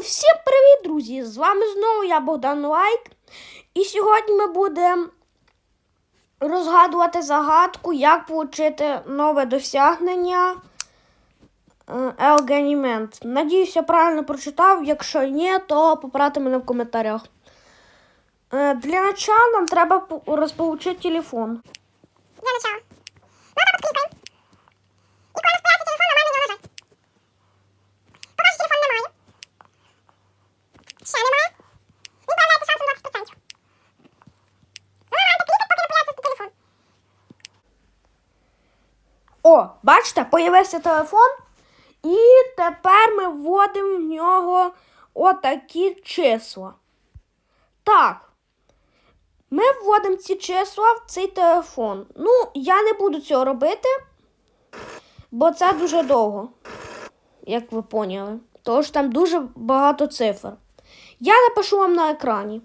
всім привіт, друзі! З вами знову я Богдан Лайк. І сьогодні ми будемо розгадувати загадку, як отримати нове досягнення Елганімент. Надіюсь, я правильно прочитав. Якщо ні, то поправте мене в коментарях. Е, Для начала нам треба розполучити телефон. Для начала. Ну, О, бачите, появився телефон. І тепер ми вводимо в нього отакі числа. Так. Ми вводимо ці числа в цей телефон. Ну, я не буду цього робити, бо це дуже довго, як ви поняли. Тому там дуже багато цифр. Я напишу вам на екрані.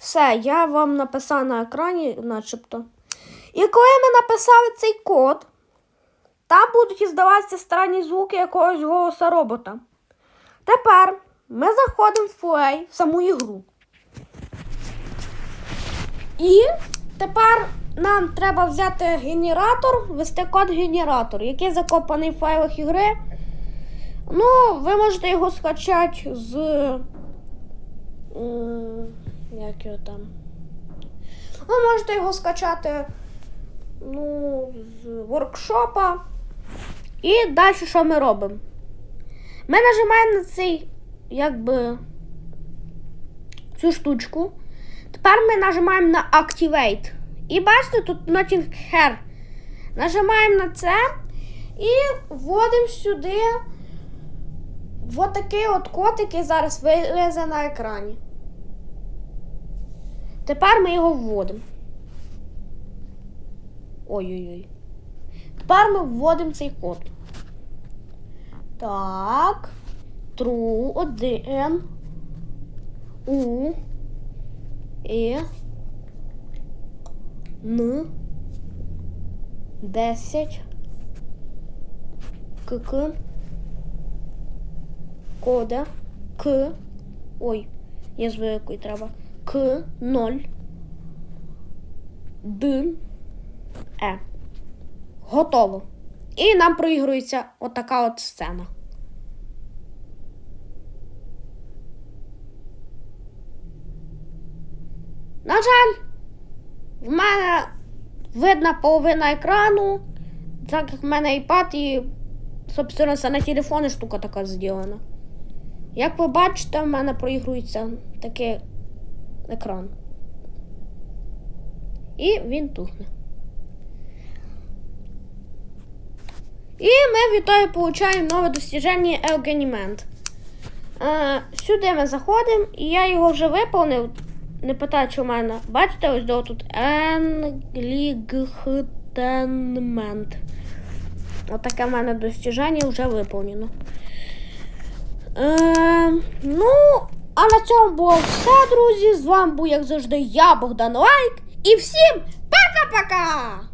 Все, я вам написав на екрані, начебто. І коли ми написали цей код, там будуть іздаватися странні звуки якогось голоса робота. Тепер ми заходимо в Play, в саму ігру. І тепер нам треба взяти генератор, ввести код генератор, який закопаний в файлах ігри. Ну, ви можете його скачати з. Як його там? Ви можете його скачати ну, з воркшопа. І далі що ми робимо? Ми нажимаємо на цей, якби, цю штучку. Тепер ми нажимаємо на Activate. І бачите, тут Nothing Here. Нажимаємо на це і вводимо сюди от от код, який зараз вилізе на екрані. Тепер ми його вводимо. Ой-ой-ой. Тепер ми вводимо цей код. Так. True 1. У. Е. Н. 10. КК. Кода. К. Ой, я звикою треба. К 0. Д. Е. Готово. І нам проігрується отака от сцена. На жаль, в мене видна половина екрану, так як в мене iPad і, собственно, це на телефоні штука така зроблена. Як ви бачите, в мене проігрується такий екран. І він тухне. І ми того отримуємо нове достіження Елганімент. Е, сюди ми заходимо, і я його вже виповнив. Не питаю, в мене. Бачите, ось до тут Енглігтенмент. Отаке в мене достіження вже виповнено. Е, ну, а на цьому було все, друзі. З вами був, як завжди, я, Богдан Лайк. І всім пока-пока!